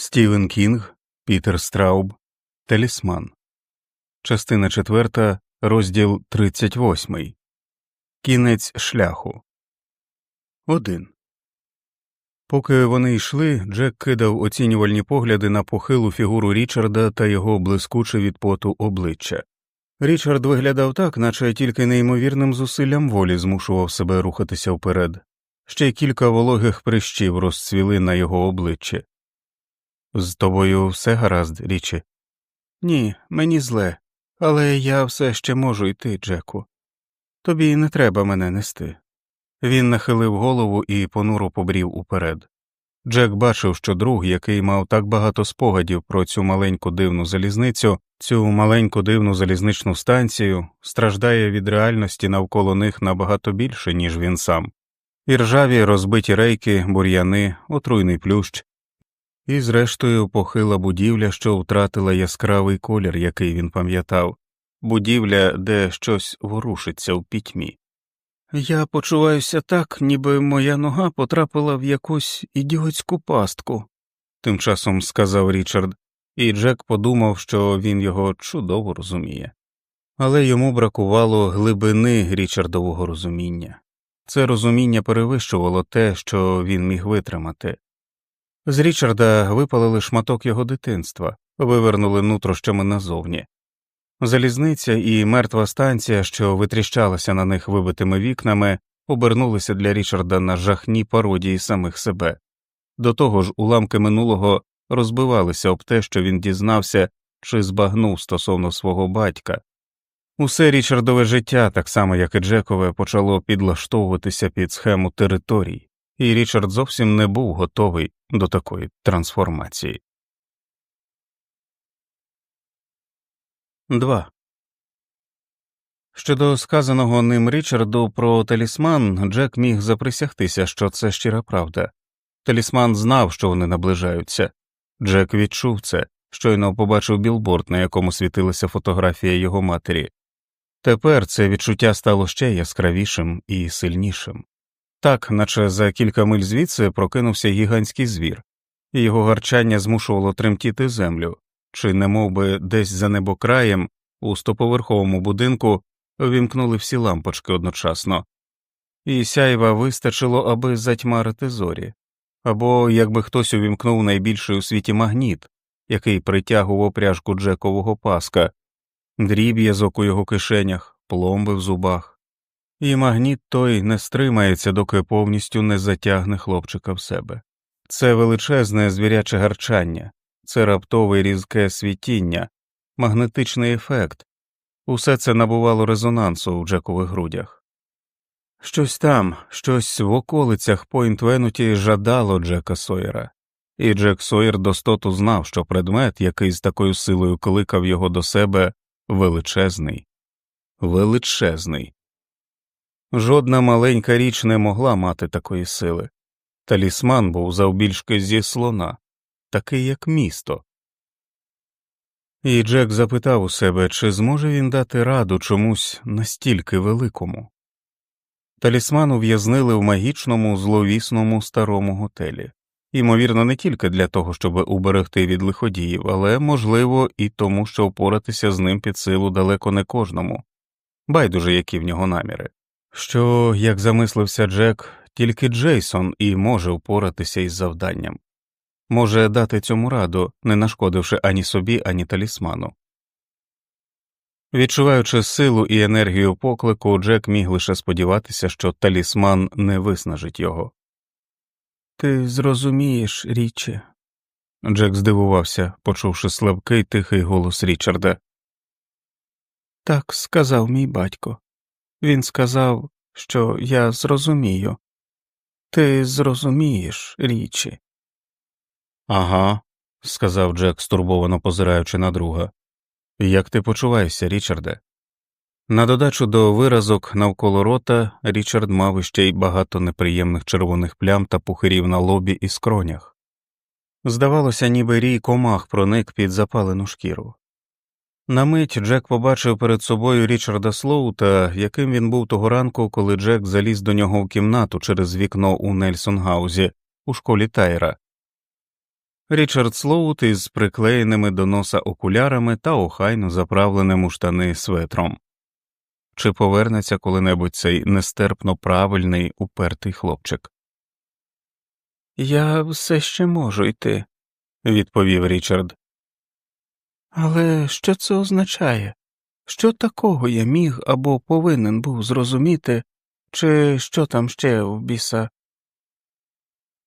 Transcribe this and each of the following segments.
Стівен Кінг, Пітер Страуб, Талісман. Частина 4, розділ 38. Кінець шляху. 1. Поки вони йшли, Джек кидав оцінювальні погляди на похилу фігуру Річарда та його блискуче від поту обличчя. Річард виглядав так, наче тільки неймовірним зусиллям волі змушував себе рухатися вперед. Ще кілька вологих прищів розцвіли на його обличчі. З тобою все гаразд, річі? Ні, мені зле, але я все ще можу йти, Джеку. Тобі не треба мене нести. Він нахилив голову і понуро побрів уперед. Джек бачив, що друг, який мав так багато спогадів про цю маленьку дивну залізницю, цю маленьку дивну залізничну станцію, страждає від реальності навколо них набагато більше, ніж він сам. І ржаві розбиті рейки, бур'яни, отруйний плющ, і, зрештою, похила будівля, що втратила яскравий колір, який він пам'ятав, будівля, де щось ворушиться в пітьмі. Я почуваюся так, ніби моя нога потрапила в якусь ідіотську пастку, тим часом сказав Річард, і Джек подумав, що він його чудово розуміє. Але йому бракувало глибини Річардового розуміння. Це розуміння перевищувало те, що він міг витримати. З Річарда випалили шматок його дитинства, вивернули нутрощами назовні. Залізниця і мертва станція, що витріщалася на них вибитими вікнами, обернулися для Річарда на жахні пародії самих себе. До того ж, уламки минулого розбивалися об те, що він дізнався чи збагнув стосовно свого батька. Усе Річардове життя, так само як і Джекове, почало підлаштовуватися під схему територій, і Річард зовсім не був готовий до такої трансформації. 2. Щодо сказаного ним Річарду про талісман, Джек міг заприсягтися, що це щира правда. Талісман знав, що вони наближаються. Джек відчув це, щойно побачив білборд, на якому світилася фотографія його матері. Тепер це відчуття стало ще яскравішим і сильнішим. Так, наче за кілька миль звідси прокинувся гігантський звір, і його гарчання змушувало тремтіти землю, чи не би десь за небокраєм у стоповерховому будинку вімкнули всі лампочки одночасно, і сяйва вистачило, аби затьмарити зорі, або якби хтось увімкнув найбільший у світі магніт, який притягував пряжку Джекового паска, дріб'язок у його кишенях, пломби в зубах і магніт той не стримається, доки повністю не затягне хлопчика в себе. Це величезне звіряче гарчання, це раптове різке світіння, магнетичний ефект, усе це набувало резонансу у Джекових грудях. Щось там, щось в околицях Пойнт Венуті жадало Джека Сойера, і Джек Сойер достоту знав, що предмет, який з такою силою кликав його до себе, величезний, величезний. Жодна маленька річ не могла мати такої сили. Талісман був завбільшки зі слона, такий як місто. І Джек запитав у себе, чи зможе він дати раду чомусь настільки великому. Талісман ув'язнили в магічному зловісному старому готелі, ймовірно, не тільки для того, щоб уберегти від лиходіїв, але, можливо, і тому, що впоратися з ним під силу далеко не кожному, байдуже які в нього наміри що, як замислився Джек, тільки Джейсон і може впоратися із завданням, може дати цьому раду, не нашкодивши ані собі, ані талісману. Відчуваючи силу і енергію поклику, Джек міг лише сподіватися, що талісман не виснажить його. Ти зрозумієш, річі. Джек здивувався, почувши слабкий тихий голос Річарда. Так сказав мій батько. Він сказав, що я зрозумію. Ти зрозумієш річі. Ага, сказав Джек, стурбовано позираючи на друга. Як ти почуваєшся, Річарде? На додачу до виразок навколо рота Річард мав іще й багато неприємних червоних плям та пухирів на лобі і скронях. Здавалося, ніби рій комах проник під запалену шкіру. На мить Джек побачив перед собою Річарда Слоута, яким він був того ранку, коли Джек заліз до нього в кімнату через вікно у Нельсон Гаузі у школі Тайра. Річард Слоут із приклеєними до носа окулярами та охайно заправленим у штани светром. Чи повернеться коли-небудь цей нестерпно правильний упертий хлопчик? Я все ще можу йти, відповів Річард. Але що це означає? Що такого я міг або повинен був зрозуміти, чи що там ще в біса?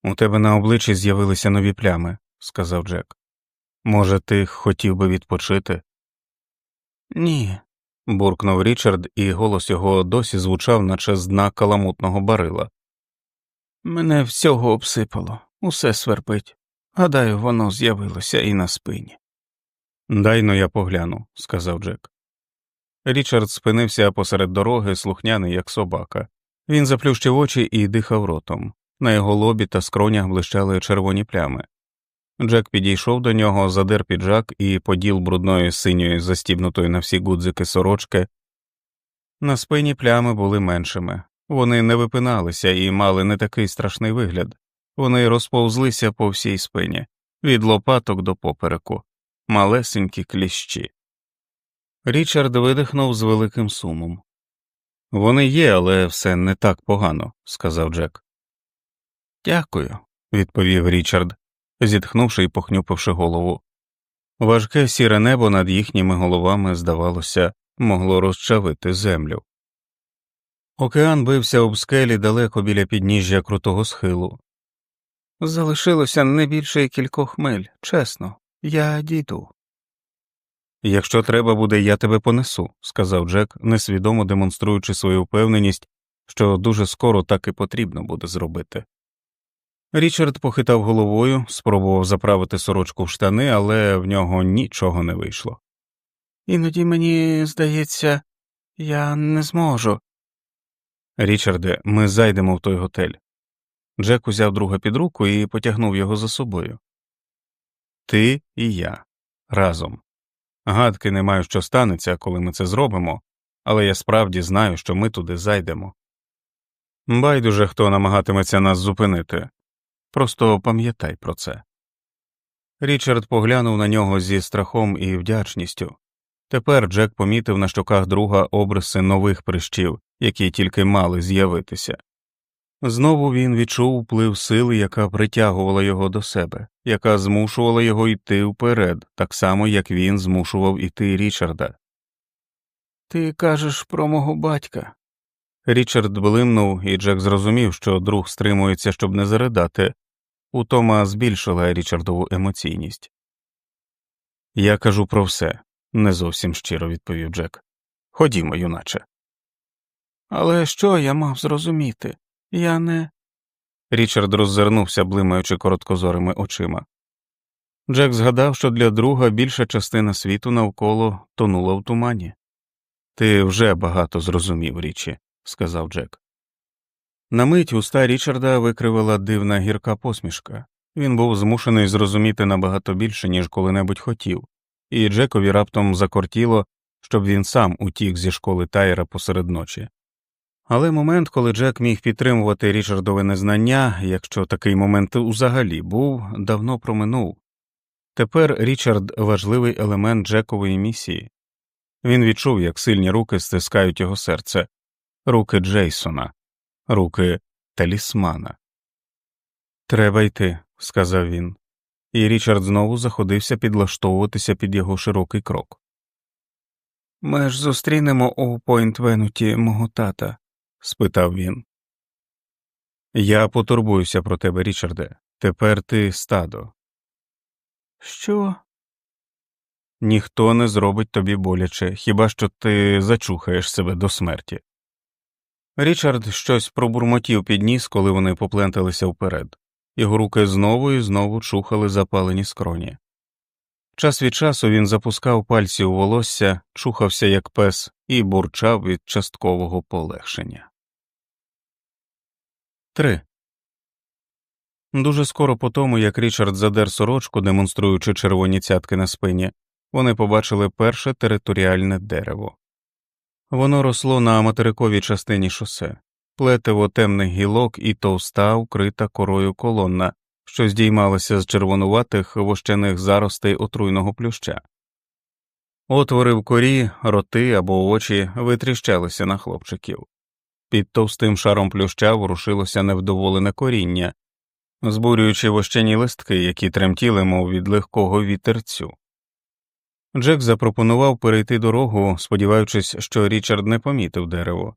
У тебе на обличчі з'явилися нові плями, сказав Джек. Може, ти хотів би відпочити? Ні, буркнув Річард, і голос його досі звучав, наче з дна каламутного барила. Мене всього обсипало, усе сверпить. Гадаю, воно з'явилося і на спині. Дай но я погляну, сказав Джек. Річард спинився посеред дороги, слухняний, як собака. Він заплющив очі і дихав ротом. На його лобі та скронях блищали червоні плями. Джек підійшов до нього, задер піджак і поділ брудної синьої, застібнутої на всі гудзики сорочки. На спині плями були меншими, вони не випиналися і мали не такий страшний вигляд, вони розповзлися по всій спині, від лопаток до попереку, малесенькі кліщі. Річард видихнув з великим сумом. Вони є, але все не так погано, сказав Джек. Дякую, відповів Річард, зітхнувши і похнюпивши голову. Важке сіре небо над їхніми головами, здавалося, могло розчавити землю. Океан бився об скелі далеко біля підніжжя крутого схилу. Залишилося не більше кількох миль, чесно, я дійду. Якщо треба буде, я тебе понесу, сказав Джек, несвідомо демонструючи свою впевненість, що дуже скоро так і потрібно буде зробити. Річард похитав головою, спробував заправити сорочку в штани, але в нього нічого не вийшло. Іноді мені здається, я не зможу. Річарде, ми зайдемо в той готель. Джек узяв друга під руку і потягнув його за собою. Ти і я разом. Гадки не маю, що станеться, коли ми це зробимо, але я справді знаю, що ми туди зайдемо. Байдуже хто намагатиметься нас зупинити. Просто пам'ятай про це. Річард поглянув на нього зі страхом і вдячністю. Тепер Джек помітив на щоках друга обриси нових прищів, які тільки мали з'явитися. Знову він відчув вплив сили, яка притягувала його до себе, яка змушувала його йти вперед, так само, як він змушував іти Річарда. Ти кажеш про мого батька. Річард блимнув, і Джек зрозумів, що друг стримується, щоб не заридати. Утома збільшила Річардову емоційність. Я кажу про все, не зовсім щиро відповів Джек. Ходімо, юначе. Але що я мав зрозуміти? Я не. Річард роззирнувся, блимаючи короткозорими очима. Джек згадав, що для друга більша частина світу навколо тонула в тумані. Ти вже багато зрозумів, річі, сказав Джек. На мить уста Річарда викривила дивна гірка посмішка. Він був змушений зрозуміти набагато більше, ніж коли-небудь хотів, і Джекові раптом закортіло, щоб він сам утік зі школи Тайера посеред ночі. Але момент, коли Джек міг підтримувати Річардове незнання, якщо такий момент взагалі був, давно проминув. Тепер Річард важливий елемент Джекової місії. Він відчув, як сильні руки стискають його серце, руки Джейсона, руки талісмана. Треба йти, сказав він, і Річард знову заходився підлаштовуватися під його широкий крок. Ми ж зустрінемо у Пойнт Венуті мого тата спитав він. Я потурбуюся про тебе, Річарде. Тепер ти стадо. Що? Ніхто не зробить тобі боляче, хіба що ти зачухаєш себе до смерті. Річард щось пробурмотів під ніс, коли вони попленталися вперед, його руки знову і знову чухали запалені скроні. Час від часу він запускав пальці у волосся, чухався як пес і бурчав від часткового полегшення. 3. Дуже скоро по тому, як Річард задер сорочку, демонструючи червоні цятки на спині, вони побачили перше територіальне дерево. Воно росло на материковій частині шосе, плетиво темних гілок і товста, укрита корою колонна, що здіймалися з червонуватих вощених заростей отруйного плюща. Отвори в корі, роти або очі витріщалися на хлопчиків. Під товстим шаром плюща ворушилося невдоволене коріння, збурюючи вощені листки, які тремтіли, мов від легкого вітерцю. Джек запропонував перейти дорогу, сподіваючись, що Річард не помітив дерево.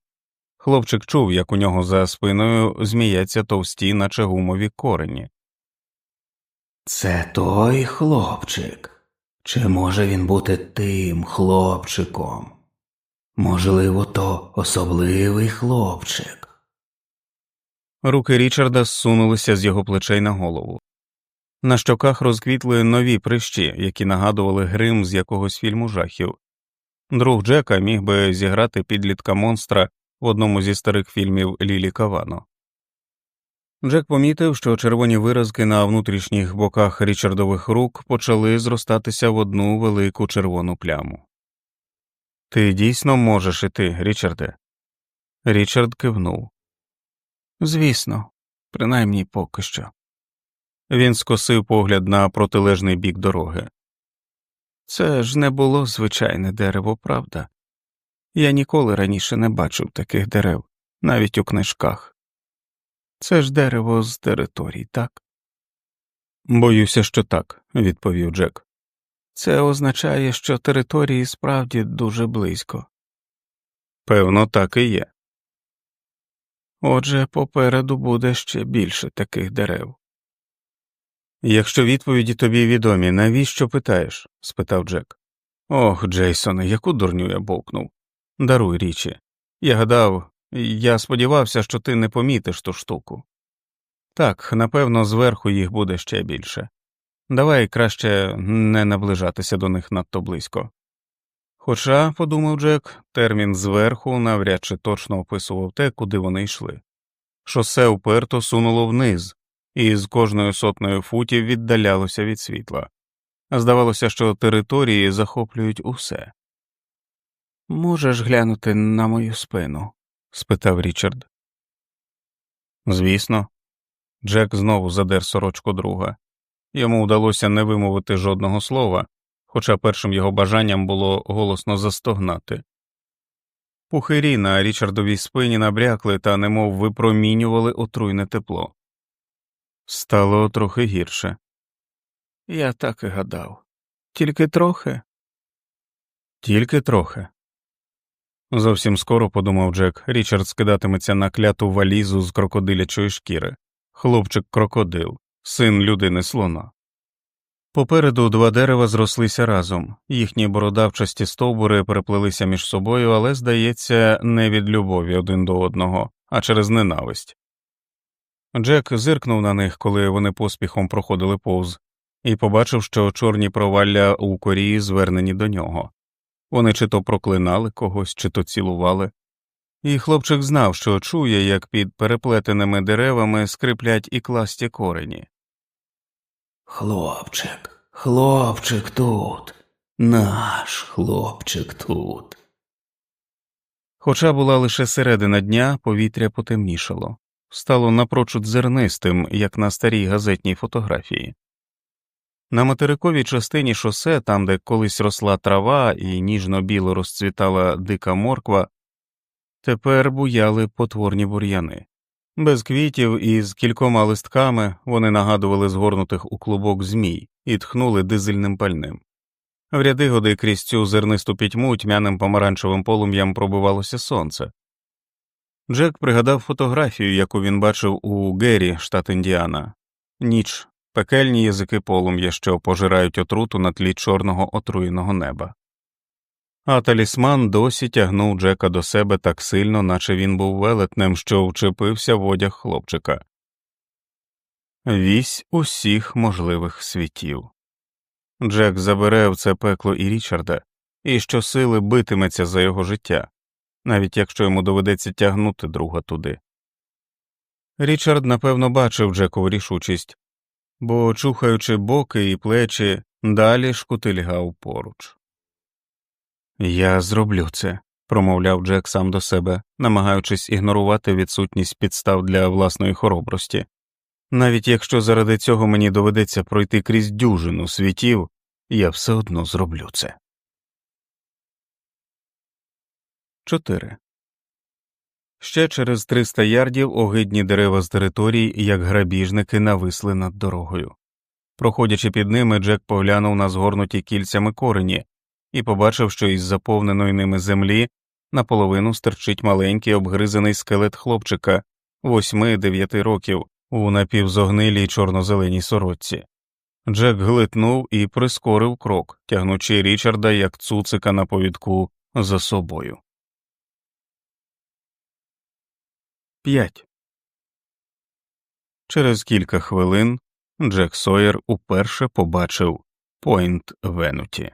Хлопчик чув, як у нього за спиною зміяться товсті, наче гумові корені. Це той хлопчик. Чи може він бути тим хлопчиком? Можливо, то особливий хлопчик. Руки Річарда зсунулися з його плечей на голову. На щоках розквітли нові прищі, які нагадували грим з якогось фільму жахів. Друг Джека міг би зіграти підлітка монстра в одному зі старих фільмів Лілі Кавано. Джек помітив, що червоні виразки на внутрішніх боках Річардових рук почали зростатися в одну велику червону пляму. Ти дійсно можеш іти, Річарде? Річард кивнув. Звісно, принаймні поки що. Він скосив погляд на протилежний бік дороги. Це ж не було звичайне дерево, правда? Я ніколи раніше не бачив таких дерев, навіть у книжках. Це ж дерево з територій, так? Боюся, що так, відповів Джек. Це означає, що території справді дуже близько. Певно, так і є. Отже, попереду буде ще більше таких дерев. Якщо відповіді тобі відомі, навіщо питаєш? спитав Джек. Ох, Джейсоне, яку дурню я бовкнув. Даруй річі. Я гадав, я сподівався, що ти не помітиш ту штуку. Так, напевно, зверху їх буде ще більше. Давай краще не наближатися до них надто близько. Хоча, подумав Джек, термін зверху навряд чи точно описував те, куди вони йшли. Шосе уперто сунуло вниз, і з кожною сотнею футів віддалялося від світла. Здавалося, що території захоплюють усе. Можеш глянути на мою спину? спитав Річард. Звісно. Джек знову задер сорочку друга. Йому вдалося не вимовити жодного слова, хоча першим його бажанням було голосно застогнати. Пухирі на Річардовій спині набрякли та немов випромінювали отруйне тепло. Стало трохи гірше. Я так і гадав. Тільки трохи. Тільки трохи. Зовсім скоро, подумав Джек, Річард скидатиметься на кляту валізу з крокодилячої шкіри, хлопчик крокодил, син людини слона. Попереду два дерева зрослися разом, їхні бородавчасті стовбури переплелися між собою, але, здається, не від любові один до одного, а через ненависть. Джек зиркнув на них, коли вони поспіхом проходили повз, і побачив, що чорні провалля у корі звернені до нього. Вони чи то проклинали когось, чи то цілували, і хлопчик знав, що чує, як під переплетеними деревами скриплять і класті корені. Хлопчик, хлопчик тут, наш хлопчик тут. Хоча була лише середина дня, повітря потемнішало, стало напрочуд зернистим, як на старій газетній фотографії. На материковій частині шосе, там, де колись росла трава і ніжно біло розцвітала дика морква, тепер буяли потворні бур'яни. Без квітів і з кількома листками вони нагадували згорнутих у клубок змій і тхнули дизельним пальним. В ряди годи крізь цю зернисту пітьму тьмяним помаранчевим полум'ям пробивалося сонце. Джек пригадав фотографію, яку він бачив у Геррі, штат Індіана, ніч, пекельні язики полум'я, що пожирають отруту на тлі чорного отруєного неба. А талісман досі тягнув Джека до себе так сильно, наче він був велетнем, що вчепився в одяг хлопчика. Вісь усіх можливих світів. Джек забере в це пекло і Річарда, і щосили битиметься за його життя, навіть якщо йому доведеться тягнути друга туди. Річард, напевно, бачив Джекову рішучість, бо, чухаючи боки і плечі, далі шкутильгав поруч. Я зроблю це, промовляв Джек сам до себе, намагаючись ігнорувати відсутність підстав для власної хоробрості. Навіть якщо заради цього мені доведеться пройти крізь дюжину світів, я все одно зроблю це. 4. Ще через 300 ярдів огидні дерева з території, як грабіжники, нависли над дорогою. Проходячи під ними, Джек поглянув на згорнуті кільцями корені і побачив, що із заповненої ними землі наполовину стерчить маленький обгризаний скелет хлопчика восьми-дев'яти років у напівзогнилій чорно-зеленій сорочці. Джек глитнув і прискорив крок, тягнучи Річарда як цуцика на повідку за собою. 5. Через кілька хвилин Джек Сойер уперше побачив Пойнт Венуті.